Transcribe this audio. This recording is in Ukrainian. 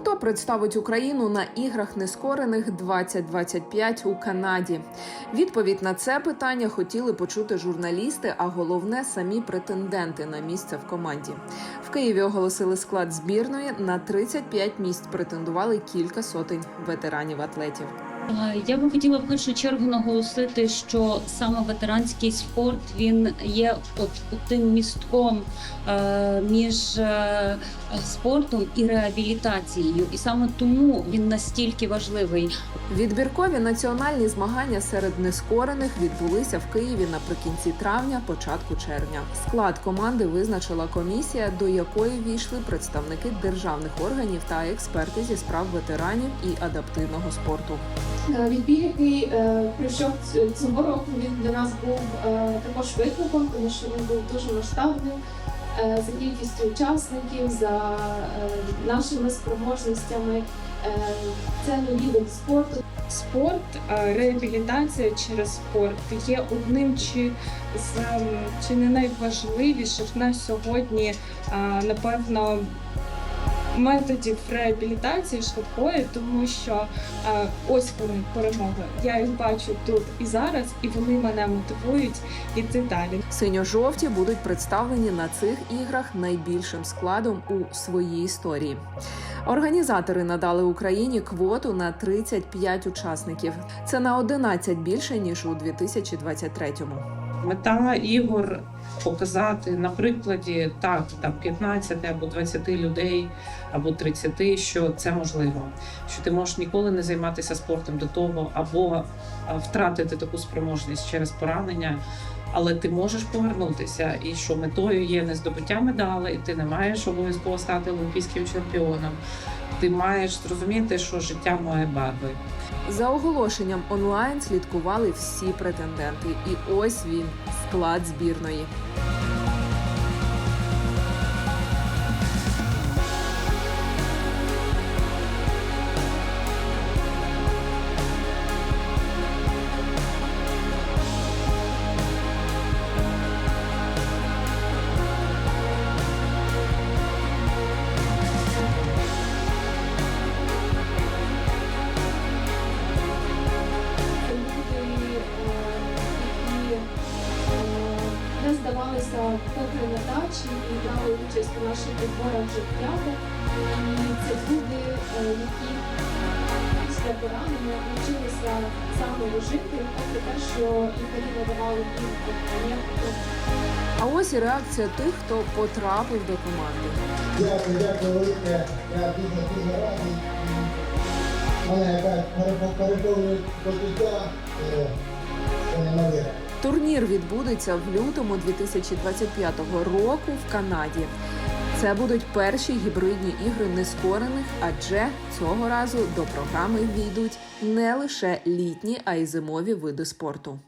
Хто представить Україну на іграх нескорених 2025 у Канаді? Відповідь на це питання хотіли почути журналісти, а головне самі претенденти на місце в команді. В Києві оголосили склад збірної. На 35 місць претендували кілька сотень ветеранів атлетів. Я би хотіла в першу чергу наголосити, що саме ветеранський спорт він є от тим містком е, між е, спортом і реабілітацією, і саме тому він настільки важливий. Відбіркові національні змагання серед нескорених відбулися в Києві наприкінці травня, початку червня. Склад команди визначила комісія, до якої війшли представники державних органів та експерти зі справ ветеранів і адаптивного спорту. Е, Відбір, який е, прийшов цього року, він для нас був е, також викликом, тому що він був дуже масштабним за кількістю учасників, за нашими спроможностями. Це нові види спорту. Спорт, реабілітація через спорт є одним чи з ем, чи не найважливіших на сьогодні, напевно. Методів реабілітації швидкої, тому що е, ось вони перемоги. Я їх бачу тут і зараз, і вони мене мотивують іти далі. Синьо-жовті будуть представлені на цих іграх найбільшим складом у своїй історії. Організатори надали Україні квоту на 35 учасників. Це на 11 більше ніж у 2023-му. Мета ігор показати на прикладі так, там 15 або 20 людей, або 30, що це можливо. Що ти можеш ніколи не займатися спортом до того, або втратити таку спроможність через поранення. Але ти можеш повернутися, і що метою є не здобуття медалей, ти не маєш обов'язково стати олімпійським чемпіоном. Ти маєш зрозуміти, що життя має барви. За оголошенням онлайн слідкували всі претенденти, і ось він склад збірної. Не здавалися попри недачі і брали участь у наших відборах вже п'яте. Це люди, е, які після поранення навчилися заново жити, попри те, що лікарі надавали їм допомогу. А ось і реакція тих, хто потрапив до команди. Дякую, дякую велике. Я дуже дуже радий. Мене якась переповнюють почуття. е, Це неймовірно. Турнір відбудеться в лютому 2025 року в Канаді. Це будуть перші гібридні ігри нескорених, адже цього разу до програми війдуть не лише літні, а й зимові види спорту.